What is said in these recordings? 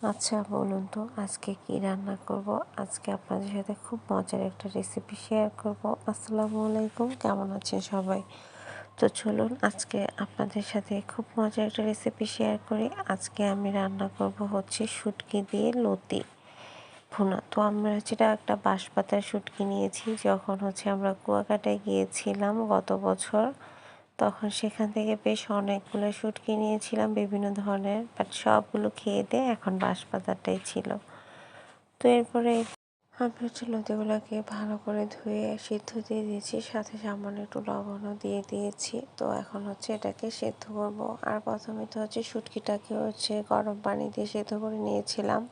আচ্ছা বলুন তো আজকে কি রান্না করব? আজকে আপনাদের সাথে খুব মজার একটা রেসিপি শেয়ার করব। আসসালামু আলাইকুম, কেমন আছেন সবাই? তো চলুন আজকে আপনাদের সাথে খুব মজার একটা রেসিপি শেয়ার করি। আজকে আমি রান্না করব হচ্ছে শুটকি দিয়ে লতি ভুনা। তো আমরা যেটা একটা বাঁশপাতার শুটকি নিয়েছি, যখন হচ্ছে আমরা কুয়াকাটায় গিয়েছিলাম গত বছর। তখন সেখান থেকে বেশ অনেকগুলো শুটকি নিয়েছিলাম, বিভিন্ন ধরনের বাট সবগুলো খেয়ে দিয়ে এখন বাঁশপাতাটাই ছিল। তো এরপরে আমি হচ্ছে লতিগুলোকে ভালো করে ধুয়ে সিদ্ধ দিয়ে দিয়েছি, সাথে সামান্য একটু লবণও দিয়ে দিয়েছি। তো এখন হচ্ছে এটাকে সেদ্ধ করব। আর প্রথমে তো হচ্ছে শুটকিটাকে হচ্ছে গরম পানি দিয়ে সেদ্ধ করে নিয়েছিলাম।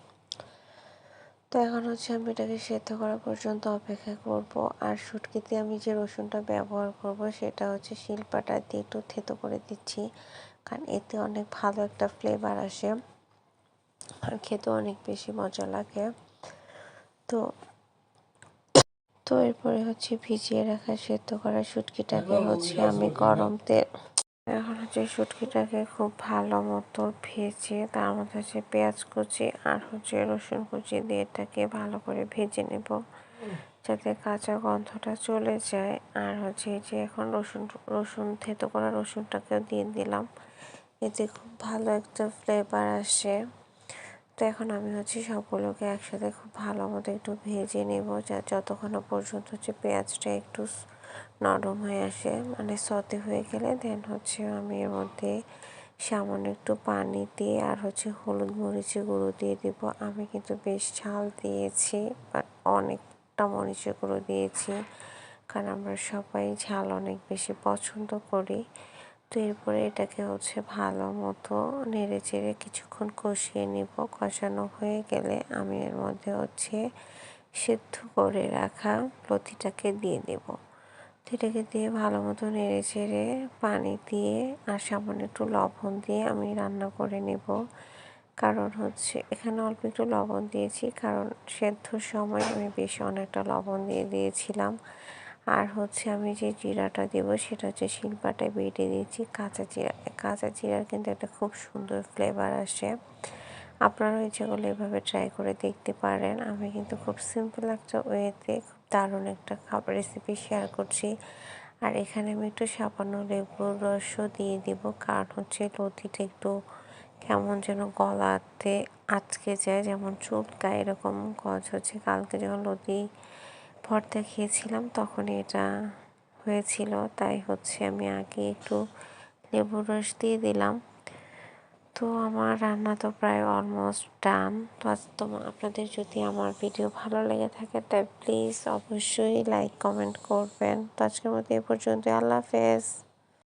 তো এখন হচ্ছে আমি এটাকে সেদ্ধ করা পর্যন্ত অপেক্ষা করব। আর শুটকিতে আমি যে রসুনটা ব্যবহার করব সেটা হচ্ছে শিল্পাটা দিয়ে একটু থেতো করে দিচ্ছি। কারণ এতে অনেক ভালো একটা ফ্লেভার আসে। আর খেতে অনেক বেশি মজা লাগে। তো তো এরপরে হচ্ছে ভিজিয়ে রাখা সেদ্ধ করা শুটকিটাকে হচ্ছে আমি গরম তেল এখন হচ্ছে শুটকিটাকে খুব ভালো মতো ভেজে তার মধ্যে হচ্ছে পেঁয়াজ কুচি আর হচ্ছে রসুন কুচি দিয়ে এটাকে ভালো করে ভেজে নেব। যাতে কাঁচা গন্ধটা চলে যায়। আর হচ্ছে যে এখন রসুন রসুন, থেতো করা রসুনটাকেও দিয়ে দিলাম। এতে খুব ভালো একটা ফ্লেভার আসে। তো এখন আমি হচ্ছে সবগুলোকে একসাথে খুব ভালো মতো একটু ভেজে নেব, যা যতক্ষণ পর্যন্ত হচ্ছে পেঁয়াজটা একটু নরম হয়ে আসে মানে সতে হয়ে গেলে দেন হচ্ছে আমি এর মধ্যে সামান্য একটু পানি দিয়ে আর হচ্ছে হলুদ মরিচের গুঁড়ো দিয়ে দিব। আমি কিন্তু বেশ ঝাল দিয়েছি বাট অনেকটা মরিচের গুঁড়ো দিয়েছি, কারণ আমরা সবাই ঝাল অনেক বেশি পছন্দ করি। তো এরপরে এটাকে হচ্ছে ভালো মতো নেড়ে চেড়ে কিছুক্ষণ কষিয়ে নিব। কষানো হয়ে গেলে আমি এর মধ্যে হচ্ছে সেদ্ধ করে রাখা লতিটাকে দিয়ে দেব। তো এটাকে দিয়ে ভালো মতো নেড়ে চেড়ে পানি দিয়ে আর সামান্য একটু লবণ দিয়ে আমি রান্না করে নেব। কারণ হচ্ছে এখানে অল্প একটু লবণ দিয়েছি, কারণ সেদ্ধর সময় আমি বেশি অনেকটা লবণ দিয়ে দিয়েছিলাম। আর হচ্ছে আমি যে জিরাটা দেবো সেটা হচ্ছে শিল্পাটায় বেটে দিয়েছি। কাঁচা জিরা, কাঁচা জিরার কিন্তু একটা খুব সুন্দর ফ্লেভার আসে। আপনারাও ইচ্ছেগুলো এভাবে ট্রাই করে দেখতে পারেন। আমি কিন্তু খুব সিম্পল একটা ওয়েতে খুব দারুণ একটা খাবার রেসিপি শেয়ার করছি। আর এখানে আমি একটু সামান্য লেবুর রসও দিয়ে দিব। কারণ হচ্ছে লতিটা একটু কেমন যেন গলাতে আটকে যায়, যেমন চুলকায়, এরকম গজ হচ্ছে। কালকে যখন লতি ভর্তা খেয়েছিলাম, তখন এটা হয়েছিল। তাই হচ্ছে আমি আগে একটু লেবুর রস দিয়ে দিলাম। তো আমার রান্না তো প্রায় অলমোস্ট ডান তো আজ তোমার আপনাদের যদি আমার ভিডিও ভালো লেগে থাকে, তাই প্লিজ অবশ্যই লাইক কমেন্ট করবেন। তো আজকের মতো এ পর্যন্ত আল্লাহ হাফেজ।